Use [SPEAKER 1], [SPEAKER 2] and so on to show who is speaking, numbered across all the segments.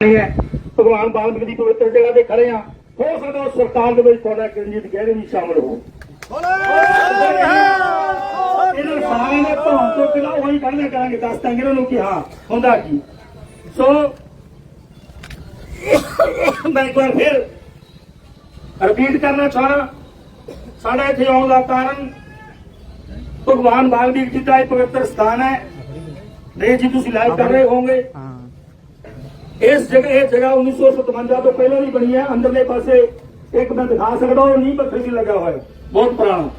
[SPEAKER 1] ਨਹੀਂ ਹੈ। ਭਗਵਾਨ ਬਾਲਮੀਕ ਦੀ ਪਵਿੱਤਰ ਜਗ੍ਹਾ ਤੇ ਖੜੇ ਆ ਹੋ ਸਕਦਾ ਉਸ ਸਰਕਾਰ ਦੇ ਵਿੱਚ ਤੁਹਾਡਾ ਕਿਰਨਜੀਤ ਗਹਿਰੇ ਵੀ ਸ਼ਾਮਲ ਹੋ ਇਹਨਾਂ ਸਾਰਿਆਂ ਨੇ ਧੌਣ ਤੋਂ ਕਿਲਾ ਉਹੀ ਕੱਢਣਾ ਕਰਾਂਗੇ ਦੱਸ ਦਾਂਗੇ ਇਹਨਾਂ ਨੂੰ ਕਿ ਹਾਂ ਹੁੰਦਾ ਕੀ। ਸੋ ਮੈਂ ਇੱਕ ਵਾਰ ਫਿਰ ਰਿਪੀਟ ਕਰਨਾ ਚਾਹਣਾ ਸਾਡਾ ਇੱਥੇ ਆਉਣ ਦਾ ਕਾਰਨ ਭਗਵਾਨ ਬਾਲਮੀਕ ਜੀ ਦਾ ਇਹ ਪਵਿੱਤਰ ਸਥਾਨ ਹੈ। ਦੇ ਜੀ ਤੁਸੀਂ ਲਾਈਵ ਕਰ ਰਹੇ ਹੋਵੋਗੇ। ਇਸ ਜਗ੍ਹਾ ਇਹ ਜਗ੍ਹਾ 1957 ਤੋਂ ਪਹਿਲਾਂ ਦੀ ਬਣੀ ਹੈ। ਅੰਦਰਲੇ ਪਾਸੇ ਇੱਕ ਮੈਂ ਦਿਖਾ ਸਕਦਾ ਉਹ ਨੀਂਹ ਪੱਥਰ ਵੀ ਲੱਗਾ ਹੋਇਆ ਬਹੁਤ ਪੁਰਾਣਾ।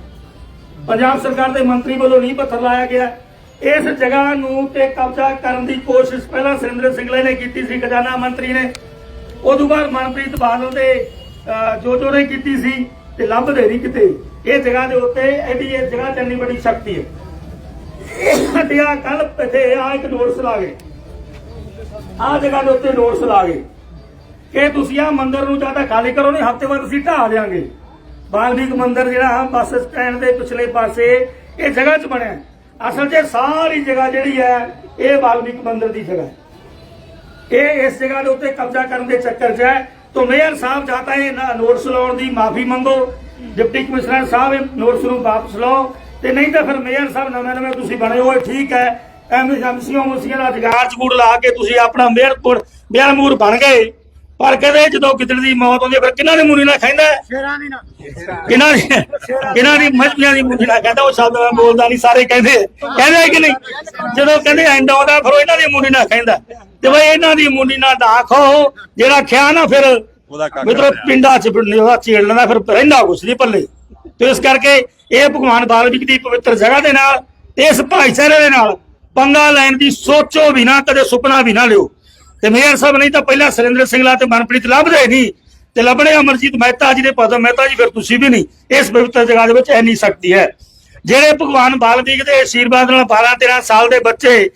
[SPEAKER 1] ਪੰਜਾਬ ਸਰਕਾਰ ਦੇ ਮੰਤਰੀ ਵੱਲੋਂ ਨੀਂਹ ਪੱਥਰ ਲਾਇਆ ਗਿਆ ਇਸ ਜਗ੍ਹਾ ਨੂੰ ਤੇ ਕਬਜ਼ਾ ਕਰਨ ਦੀ ਕੋਸ਼ਿਸ਼ ਪਹਿਲਾਂ ਸੁਰਿੰਦਰ ਸਿੰਘਲੇ ਨੇ ਕੀਤੀ ਸੀ ਖਜ਼ਾਨਾ ਮੰਤਰੀ ਨੇ। ਉਦੋਂ ਬਾਅਦ ਮਨਪ੍ਰੀਤ ਬਾਦਲ ਦੇ ਅਹ, ਜੋ ਜੋ ਨੇ ਕੀਤੀ ਸੀ ਤੇ ਲੱਭਦੇ ਨਹੀਂ ਕਿਤੇ। ਇਹ ਜਗ੍ਹਾ ਦੇ ਉੱਤੇ ਐਡੀ ਇਹ ਜਗ੍ਹਾ ਤੇ ਬੜੀ ਸ਼ਕਤੀ ਹੈ। ਹੱਡਿਆ ਕੱਲ ਇੱਥੇ ਆ ਇੱਕ ਨੋਟਿਸ ਲਾ ਗਏ। ਆ ਜਗ੍ਹਾ ਦੇ ਉੱਤੇ ਨੋਟਿਸ ਲਾ ਗਏ ਕਿ ਤੁਸੀਂ ਆ ਮੰਦਿਰ ਨੂੰ ਜਾਂ ਤਾਂ ਖਾਲੀ ਕਰੋ ਨਹੀਂ, ਹਫ਼ਤੇ ਬਾਅਦ ਅਸੀਂ ਢਾਹ ਦਿਆਂਗੇ। ਬਾਲਮੀਕ ਮੰਦਿਰ ਜਿਹੜਾ ਬੱਸ ਸਟੈਂਡ ਦੇ ਪਿਛਲੇ ਪਾਸੇ, ਇਹ ਜਗ੍ਹਾ 'ਚ ਬਣਿਆ। ਅਸਲ 'ਚ ਸਾਰੀ ਜਗ੍ਹਾ ਜਿਹੜੀ ਹੈ, ਇਹ ਬਾਲਮੀਕ ਮੰਦਿਰ ਦੀ ਜਗ੍ਹਾ ਹੈ। ਇਹ ਇਸ ਜਗ੍ਹਾ ਦੇ ਉੱਤੇ ਕਬਜ਼ਾ ਕਰਨ ਦੇ ਚੱਕਰ 'ਚ ਹੈ। ਤਾਂ ਮੇਅਰ ਸਾਹਿਬ ਜਾਂ ਤਾਂ ਨਾ ਨੋਟਿਸ ਲਾਉਣ ਦੀ ਮਾਫੀ ਮੰਗੋ। ਡਿਪਟੀ ਕਮਿਸ਼ਨਰ ਸਾਹਿਬ ਇਹ ਨੋਟਿਸ ਨੂੰ ਵਾਪਸ ਲਓ। ਤੇ ਨਹੀਂ ਤਾਂ ਫਿਰ ਮੇਅਰ ਸਾਹਿਬ ਨਵੇਂ ਨਵੇਂ ਤੁਸੀਂ ਬਣੇ ਹੋਏ, ਠੀਕ ਹੈ। ਐਵੇਂ ਐਮਸੀਓ ਮੁਸੀਆਂ ਦਾ ਜਗਾਰ ਚੂੜ ਲਾ ਕੇ ਤੁਸੀਂ ਆਪਣਾ ਮੇਅਰ ਕੋਲ ਮੇਅਰ ਮੂਰ ਬਣ ਗਏ। ਪਰ ਕਦੇ ਜਦੋਂ ਕਿਤੇ ਦੀ ਮੌਤ ਹੁੰਦੀ ਹੈ ਫਿਰ ਕਿਹਨਾਂ ਦੇ ਮੂਰੀ ਨਾਲ ਖਾਂਦਾ? ਕਿਹਨਾਂ ਦੀ ਕਿਹਨਾਂ ਦੀ ਮਜਬੀਆਂ ਦੀ ਮੂਰੀ ਨਾਲ ਕਹਿੰਦਾ ਉਹ ਸ਼ਬਦ ਮੈਂ ਬੋਲਦਾ ਨਹੀਂ ਸਾਰੇ ਕਹਿੰਦੇ। ਕਹਿੰਦੇ ਕਿ ਨਹੀਂ? ਜਦੋਂ ਕਹਿੰਦੇ ਐਂਡ ਆਉਂਦਾ ਫਿਰ ਉਹ ਇਹਨਾਂ ਦੀ ਮੂਰੀ ਨਾਲ ਕਹਿੰਦਾ ਤੇ ਬਈ ਇਹਨਾਂ ਦੀ ਮੂਰੀ ਨਾਲ ਨਾ ਖਾਓ ਜਿਹੜਾ ਖਿਆ ਨਾ ਫਿਰ ਮਤਲਬ ਪਿੰਡਾਂ ਚ ਉਹਦਾ ਛੇੜ ਲੈਂਦਾ ਫਿਰ ਰਹਿੰਦਾ ਕੁਛ ਨਹੀਂ ਪੱਲੇ ਤੇ ਇਸ ਕਰਕੇ ਇਹ ਭਗਵਾਨ ਬਾਲਮੀਕ ਦੀ ਪਵਿੱਤਰ ਜਗ੍ਹਾ ਦੇ ਨਾਲ ਤੇ ਇਸ ਭਾਈਚਾਰੇ ਦੇ ਨਾਲ ਪੰਗਾ ਲੈਣ ਦੀ ਸੋਚੋ ਵੀ ਨਾ, ਕਦੇ ਸੁਪਨਾ ਵੀ ਨਾ ਲਿਓ। ਤੇ ਮੇਅਰ ਸਾਹਿਬ ਨਹੀਂ ਤਾਂ ਪਹਿਲਾਂ ਸੁਰਿੰਦਰ ਸਿੰਘਲਾ ਤੇ ਮਨਪ੍ਰੀਤ ਲੱਭਦੇ ਨਹੀਂ। ਤੇ ਲੱਭਣੇ ਅਮਰਜੀਤ ਮਹਿਤਾ ਜੀ ਦੇ ਪਦਮ ਮਹਿਤਾ ਜੀ, ਫਿਰ ਤੁਸੀਂ ਵੀ ਨਹੀਂ। ਇਸ ਪਵਿੱਤਰ ਜਗ੍ਹਾ ਦੇ ਵਿੱਚ ਇੰਨੀ ਸ਼ਕਤੀ ਹੈ। ਜਿਹੜੇ ਭਗਵਾਨ ਬਾਲਮੀਕ ਦੇ ਆਸ਼ੀਰਵਾਦ ਨਾਲ 12 13 ਸਾਲ ਦੇ ਬੱਚੇ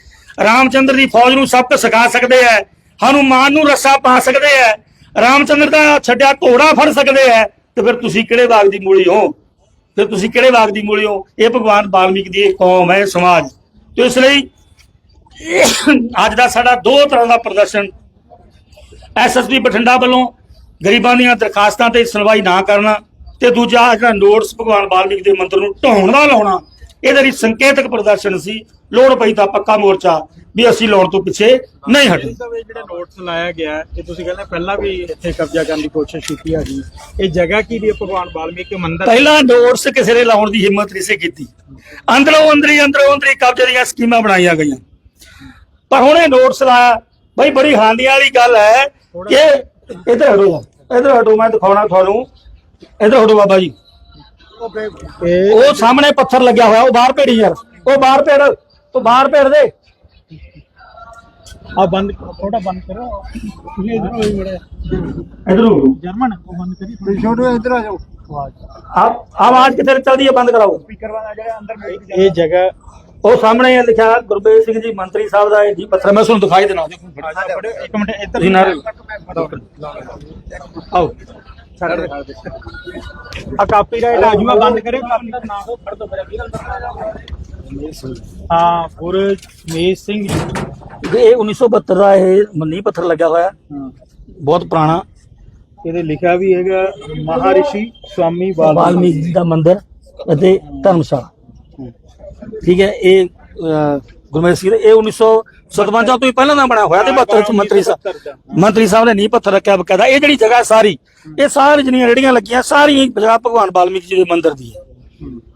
[SPEAKER 1] ਰਾਮਚੰਦਰ ਦੀ ਫੌਜ ਨੂੰ ਸਬਕ ਸਿਖਾ ਸਕਦੇ ਹੈ, ਹਨੂਮਾਨ ਨੂੰ ਰੱਸਾ ਪਾ ਸਕਦੇ ਹੈ, ਰਾਮਚੰਦਰ ਦਾ ਛੱਡਿਆ ਘੋੜਾ ਫੜ ਸਕਦੇ ਹੈ, ਤੇ ਫਿਰ ਤੁਸੀਂ ਕਿਹੜੇ ਬਾਗ ਦੀ ਮੂਲੀ ਹੋ? ਫਿਰ ਤੁਸੀਂ ਕਿਹੜੇ ਬਾਗ ਦੀ ਮੂਲੀ ਹੋ? ਇਹ ਭਗਵਾਨ ਬਾਲਮੀਕ ਦੀ ਕੌਮ ਹੈ, ਸਮਾਜ। ਤੇ ਇਸ ਲਈ ਅੱਜ ਦਾ ਸਾਡਾ ਦੋ ਤਰ੍ਹਾਂ ਦਾ ਪ੍ਰਦਰਸ਼ਨ। ਐਸਐਸਪੀ ਬਠਿੰਡਾ ਵੱਲੋਂ ਗਰੀਬਾਂ ਦੀਆਂ ਦਰਖਾਸਤਾਂ ਤੇ ਸੁਣਵਾਈ ਨਾ ਕਰਨਾ ਤੇ ਦੂਜਾ ਜਿਹੜਾ ਨੋਟਸ ਭਗਵਾਨ ਵਾਲਮੀਕ ਦੇ ਮੰਦਰ ਨੂੰ ਢਾਉਣ ਦਾ ਲਾਉਣਾ ਇਹਦੇ ਲਈ ਸੰਕੇਤਕ ਪ੍ਰਦਰਸ਼ਨ ਸੀ। ਲੋੜ ਪਈ ਤਾਂ ਪੱਕਾ ਮੋਰਚਾ ਵੀ ਅਸੀਂ ਲਾਉਣ ਤੋਂ ਪਿੱਛੇ ਨਹੀਂ ਹਟੇ।
[SPEAKER 2] ਜਿਹੜਾ ਨੋਟਿਸ ਲਾਇਆ ਗਿਆ ਇਹ ਤੁਸੀਂ ਕਹਿੰਦੇ ਪਹਿਲਾਂ ਵੀ ਇੱਥੇ ਕਬਜ਼ਾ ਕਰਨ ਦੀ ਕੋਸ਼ਿਸ਼ ਕੀਤੀ ਹੈਗੀ। ਇਹ ਜਗ੍ਹਾ ਕੀ ਦੀ ਭਗਵਾਨ ਵਾਲਮੀਕੀ ਮੰਦਿਰ।
[SPEAKER 1] ਪਹਿਲਾਂ ਨੋਟਿਸ ਕਿਸੇ ਨੇ ਲਾਉਣ ਦੀ ਹਿੰਮਤ ਨਹੀਂ ਸੀ ਕੀਤੀ। ਅੰਦਰੋਂ ਅੰਦਰੀ ਅੰਦਰੋਂ ਅੰਦਰੀ ਕਬਜ਼ੇ ਦੀਆਂ ਸਕੀਮਾਂ ਬਣਾਈਆਂ ਗਈਆਂ। ਪਰ ਹੁਣ ਇਹ ਨੋਟਿਸ ਲਾਇਆ ਬਈ ਬੜੀ ਹਾਂਡੀ ਵਾਲੀ ਗੱਲ ਹੈ ਕਿ ਇਧਰ ਹਟੋ ਇਧਰ ਹਟੋ ਮੈਂ ਦਿਖਾਉਣਾ ਤੁਹਾਨੂੰ। ਇਧਰ ਹਟੋ ਬਾਬਾ ਜੀ। ਉਹ ਸਾਹਮਣੇ ਪੱਥਰ ਲੱਗਿਆ ਹੋਇਆ ਉਹ ਬਾਹਰ ਭੇੜੀ ਯਾਰ। ਉਹ ਬਾਹਰ ਭੇੜ ਉਹ ਬਾਹਰ ਭੇੜ ਦੇ।
[SPEAKER 2] ਆ ਬੰਦ ਥੋੜਾ ਬੰਦ ਕਰੋ। ਤੁਸੀਂ ਇਧਰ ਹੋਈ
[SPEAKER 1] ਇਧਰ
[SPEAKER 2] ਜਰਮਨ ਉਹ ਬੰਦ ਕਰੀ। ਥੋੜੀ ਛੋਟੋ ਇਧਰ ਆ ਜਾਓ।
[SPEAKER 1] ਆਪ ਆਵਾਜ਼ ਕਿੱਥੇ ਚੱਲਦੀ ਹੈ ਬੰਦ ਕਰਾਓ।
[SPEAKER 2] ਸਪੀਕਰ ਵਾਲਾ ਜਿਹੜਾ ਅੰਦਰ ਇਹ ਜਗ੍ਹਾ
[SPEAKER 1] ਉਹ ਸਾਹਮਣੇ ਇਹ ਲਿਖਿਆ ਗੁਰਬੇਜ ਸਿੰਘ ਜੀ ਮੰਤਰੀ ਸਾਹਿਬ ਦਾ ਇਹ ਜੀ ਪੱਥਰ। ਮੈਂ ਤੁਹਾਨੂੰ ਦਿਖਾਈ ਦੇਣਾ।
[SPEAKER 2] ਇੱਕ ਮਿੰਟ ਇੱਧਰ
[SPEAKER 1] ਆਓ।
[SPEAKER 2] ਆ ਕਾਪੀਰਾਈਟ ਆ ਜੂਆ ਬੰਦ ਕਰੇ ਕਾਪੀ ਦਾ ਨਾਮ ਹੋ ਫੜ ਦੋ ਮੇਰਾ ਵੀਰ ਹਾਂ ਗੁਰ ਮੇਸ਼ ਸਿੰਘ ਜੀ।
[SPEAKER 1] ਇਹ 1972 ਦਾ ਇਹ ਮੰਨੀ ਪੱਥਰ ਲੱਗਿਆ ਹੋਇਆ।
[SPEAKER 2] ਹਾਂ।
[SPEAKER 1] ਬਹੁਤ ਪੁਰਾਣਾ।
[SPEAKER 2] ਇਹਦੇ ਲਿਖਿਆ ਵੀ ਹੈਗਾ ਮਹਾਰਿਸ਼ੀ ਸਵਾਮੀ ਵਾਲਮੀਕੀ।
[SPEAKER 1] ਵਾਲਮੀਕ ਜੀ ਦਾ ਮੰਦਿਰ ਅਤੇ ਧਰਮਸ਼ਾਲਾ। ਠੀਕ ਹੈ ਇਹ ਅਹ, ਗੁਰਮੇਲ ਸਿੰਘ ਇਹ 1957 ਤੋਂ ਹੀ ਪਹਿਲਾਂ ਦਾ ਬਣਿਆ ਹੋਇਆ ਤੇ 72 ਚ ਮੰਤਰੀ ਸਾਹਿਬ ਮੰਤਰੀ ਸਾਹਿਬ ਨੇ ਨੀਂਹ ਪੱਥਰ ਰੱਖਿਆ ਬਕਾਇਦਾ। ਇਹ ਜਿਹੜੀ ਜਗ੍ਹਾ ਸਾਰੀ ਇਹ ਸਾਰੀ ਜਿਹੜੀਆਂ ਰੇੜੀਆਂ ਲੱਗੀਆਂ ਸਾਰੀਆਂ ਪੰਜਾਬ ਭਗਵਾਨ ਵਾਲਮੀਕ ਜੀ ਦੇ ਮੰਦਿਰ ਦੀ ਹੈ।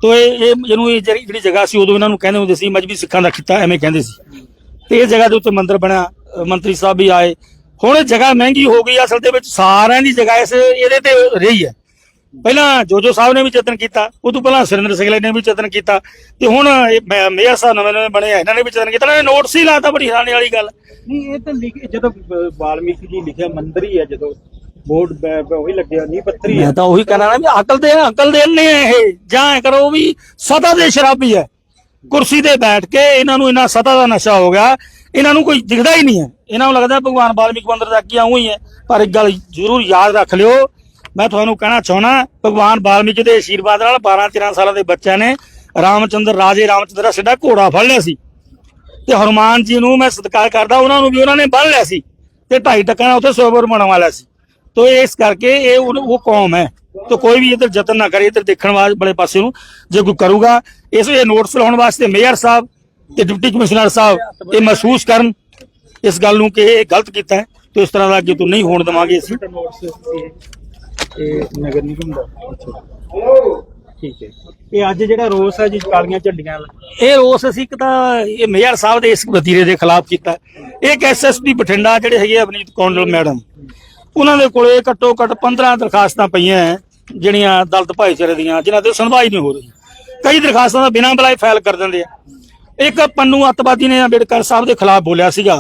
[SPEAKER 1] ਤੋ ਇਹ ਇਹ ਜਿਹਨੂੰ ਇਹ ਜਿਹੜੀ ਜਗ੍ਹਾ ਸੀ ਉਦੋਂ ਇਹਨਾਂ ਨੂੰ ਕਹਿੰਦੇ ਹੁੰਦੇ ਸੀ ਮਜਬੀ ਸਿੱਖਾਂ ਦਾ ਖਿੱਤਾ ਐਵੇਂ ਕਹਿੰਦੇ ਸੀ। ਤੇ ਇਹ ਜਗ੍ਹਾ ਦੇ ਉੱਤੇ ਮੰਦਿਰ ਬਣਿਆ ਮੰਤਰੀ ਸਾਹਿਬ ਵੀ ਆਏ। ਹੁਣ ਇਹ ਜਗ੍ਹਾ ਮਹਿੰਗੀ ਹੋ ਗਈ ਅਸਲ ਦੇ ਵਿੱਚ ਸਾਰਿਆਂ ਦੀ ਜਗ੍ਹਾ ਇਸ ਇਹਦੇ ਤੇ ਰਹੀ ਹੈ। ਪਹਿਲਾਂ ਜੋਜੋ ਸਾਹਿਬ ਨੇ ਵੀ ਯਤਨ ਕੀਤਾ ਉਹ ਤੋਂ ਪਹਿਲਾਂ ਸੁਰਿੰਦਰ ਸਿੰਘਲੇ ਨੇ ਵੀ ਯਤਨ ਕੀਤਾ ਤੇ ਹੁਣ ਮੇਅਰ ਸਾਹਿਬ ਨਵੇਂ ਨਵੇਂ ਬਣੇ ਆ, ਇਹਨਾਂ ਨੇ ਵੀ ਯਤਨ ਕੀਤਾ ਇਹਨਾਂ ਨੇ ਨੋਟਿਸ ਹੀ ਲਾਤਾ ਬੜੀ ਹੈਰਾਨੀ ਵਾਲੀ ਗੱਲ।
[SPEAKER 2] ਨਹੀਂ ਇਹ ਤਾਂ ਲਿਖ ਜਦੋਂ ਵਾਲਮੀਕੀ ਜੀ ਲਿਖਿਆ ਮੰਦਰ ਹੀ ਹੈ ਜਦੋਂ ਬੋਰਡ ਉਹੀ ਲੱਗਿਆ ਨਹੀਂ ਪੱਥਰੀ ਹੈ।
[SPEAKER 1] ਮੈਂ ਤਾਂ ਉਹੀ ਕਹਿਣਾ ਨਾ ਵੀ ਅਕਲ ਦੇ ਅਕਲ ਦੇ ਨੇ ਇਹ ਜਾਂ ਕਰੋ ਵੀ ਸਦਾ ਦੇ ਸ਼ਰਾਬੀ ਹੈ। ਕੁਰਸੀ ਤੇ ਬੈਠ ਕੇ ਇਹਨਾਂ ਨੂੰ ਇਹਨਾਂ ਸਦਾ ਦਾ ਨਸ਼ਾ ਹੋ ਗਿਆ ਇਹਨਾਂ ਨੂੰ ਕੋਈ ਦਿਖਦਾ ਹੀ ਨਹੀਂ ਹੈ। ਇਹਨਾਂ ਨੂੰ ਲੱਗਦਾ ਭਗਵਾਨ ਵਾਲਮੀਕ ਮੰਦਰ ਦਾ ਕੀ ਆਉਂ ਹੀ ਹੈ ਪਰ ਇੱਕ ਗੱਲ ਜ਼ਰੂਰ ਯਾਦ ਰੱਖ ਲਿਓ ਮੈਂ ਤੁਹਾਨੂੰ ਕਹਿਣਾ ਚਾਹਣਾ ਭਗਵਾਨ ਵਾਲਮੀਕੀ ਦੇ ਆਸ਼ੀਰਵਾਦ ਨਾਲ 12 13 ਸਾਲਾਂ ਦੇ ਬੱਚਿਆਂ ਨੇ ਰਾਮਚੰਦਰ, ਰਾਜੇ ਰਾਮਚੰਦਰ ਦਾ ਸਿੱਧਾ ਘੋੜਾ ਫੜ ਲਿਆ ਸੀ। ਤੇ ਹਨੂਮਾਨ ਜੀ ਨੂੰ ਮੈਂ ਸਤਿਕਾਰ ਕਰਦਾ, ਉਹਨਾਂ ਨੂੰ ਵੀ ਉਹਨਾਂ ਨੇ ਬੰਨ ਲਿਆ ਸੀ ਤੇ 2.5 ਟਕਾ ਉੱਥੇ ਸਰਵਰ ਬਣਾਉਣ ਵਾਲਾ ਸੀ। ਤੋ ਇਸ ਕਰਕੇ ਇਹ ਉਹ ਕੌਮ ਹੈ। ਤੋ ਕੋਈ ਵੀ ਇਧਰ ਯਤਨ ਨਾ ਕਰੇ, ਇਧਰ ਦੇਖਣ ਵਾਲੇ ਬੜੇ ਪਾਸੇ ਨੂੰ ਜੇ ਕੋਈ ਕਰੂਗਾ, ਇਸ ਇਹ ਨੋਟਸ ਲਾਉਣ ਵਾਸਤੇ ਮੇਅਰ ਸਾਹਿਬ ਤੇ ਡਿਪਟੀ ਕਮਿਸ਼ਨਰ ਸਾਹਿਬ ਇਹ ਮਹਿਸੂਸ ਕਰਨ ਇਸ ਗੱਲ ਨੂੰ ਕਿ ਇਹ ਗਲਤ ਕੀਤਾ ਹੈ। ਤੇ ਇਸ ਤਰ੍ਹਾਂ ਦਾ ਅੱਗੇ ਤੋਂ ਨਹੀਂ ਹੋਣ ਦੇਵਾਂਗੇ ਅਸੀਂ।
[SPEAKER 2] ਇਹ ਨਗਰ ਨਿਗਮ ਦਾ। ਠੀਕ ਹੈ। ਇਹ ਅੱਜ ਜਿਹੜਾ ਰੋਸ ਹੈ ਜੀ ਕਾਲੀਆਂ ਝੰਡੀਆਂ
[SPEAKER 1] ਇਹ ਰੋਸ ਅਸੀਂ ਇੱਕ ਤਾਂ ਇਹ ਮੇਅਰ ਸਾਹਿਬ ਦੇ ਇਸ ਵਤੀਰੇ ਦੇ ਖਿਲਾਫ ਕੀਤਾ। ਇੱਕ ਐਸਐਸਪੀ ਬਠਿੰਡਾ ਜਿਹੜੇ ਹੈਗੇ ਅਵਨੀਤ ਕੌਂਡਲ ਮੈਡਮ ਉਹਨਾਂ ਦੇ ਕੋਲੇ ਘੱਟੋ ਘੱਟ 15 ਦਰਖਾਸਤਾਂ ਪਈਆਂ ਜਿਹੜੀਆਂ ਦਲਤ ਭਾਈਚਾਰੇ ਦੀਆਂ ਜਿਨ੍ਹਾਂ ਤੇ ਸੁਣਵਾਈ ਨਹੀਂ ਹੋ ਰਹੀ। ਕਈ ਦਰਖਾਸਤਾਂ ਦਾ ਬਿਨਾਂ ਬੁਲਾਏ ਫਾਈਲ ਕਰ ਦਿੰਦੇ ਆ। ਇੱਕ ਪੰਨੂ ਅੱਤਵਾਦੀ ਨੇ ਅੰਬੇਡਕਰ ਸਾਹਿਬ ਦੇ ਖਿਲਾਫ ਬੋਲਿਆ ਸੀਗਾ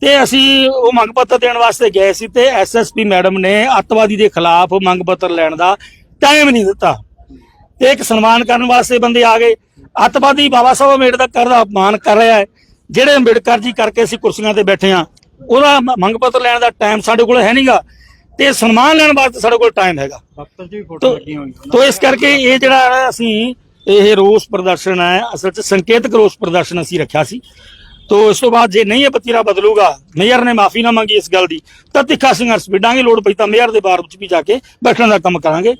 [SPEAKER 1] ਤੇ ਅਸੀਂ ਉਹ ਮੰਗ ਪੱਤਰ ਦੇਣ ਵਾਸਤੇ ਗਏ ਸੀ ਤੇ ਐਸਐਸਪੀ ਮੈਡਮ ਨੇ ਅੱਤਵਾਦੀ ਦੇ ਖਿਲਾਫ ਮੰਗ ਪੱਤਰ ਲੈਣ ਦਾ ਟਾਈਮ ਨਹੀਂ ਦਿੱਤਾ। ਤੇ ਇੱਕ ਸਨਮਾਨ ਕਰਨ ਵਾਸਤੇ ਬੰਦੇ ਆ ਗਏ। ਅੱਤਵਾਦੀ ਬਾਬਾ ਸਾਹਿਬ ਅੰਬੇਡਕਰ ਦਾ ਅਪਮਾਨ ਕਰ ਰਿਹਾ ਹੈ। ਜਿਹੜੇ ਅੰਬੇਡਕਰ ਜੀ ਕਰਕੇ ਅਸੀਂ ਕੁਰਸੀਆਂ ਤੇ ਬੈਠੇ ਆ ਉਹਦਾ ਮੰਗ ਪੱਤਰ ਲੈਣ ਦਾ ਟਾਈਮ ਸਾਡੇ ਕੋਲ ਹੈ ਨਹੀਂਗਾ। ਤੇ ਸਨਮਾਨ ਲੈਣ ਵਾਸਤੇ ਸਾਡੇ ਕੋਲ ਟਾਈਮ ਹੈਗਾ।
[SPEAKER 2] ਦਫ਼ਤਰ 'ਚ ਵੀ ਫੋਟੋ
[SPEAKER 1] ਤੋ
[SPEAKER 2] ਲੱਗੀਆਂ ਹੋਈਆਂ।
[SPEAKER 1] ਤੋ ਇਸ ਕਰਕੇ ਇਹ ਜਿਹੜਾ ਅਸੀਂ ਇਹ ਰੋਸ ਪ੍ਰਦਰਸ਼ਨ ਹੈ ਅਸਲ 'ਚ ਸੰਕੇਤਕ ਰੋਸ ਪ੍ਰਦਰਸ਼ਨ ਅਸੀਂ ਰੱਖਿਆ ਸੀ। ਤੋ ਇਸ ਤੋਂ ਬਾਅਦ ਜੇ ਨਹੀਂ ਇਹ ਪਤੀਰਾ ਬਦਲੂਗਾ, ਮੇਅਰ ਨੇ ਮਾਫੀ ਨਾ ਮੰਗੀ ਇਸ ਗੱਲ ਦੀ, ਤਾਂ ਤਿੱਖਾ ਸੰਘਰਸ਼ ਵਿੱਢਾਂਗੇ, ਲੋੜ ਪਈ ਤਾਂ ਮੇਅਰ ਦੇ ਬਾਰ ਵਿੱਚ ਵੀ ਜਾ ਕੇ ਬੈਠਣ ਦਾ ਕੰਮ ਕਰਾਂਗੇ।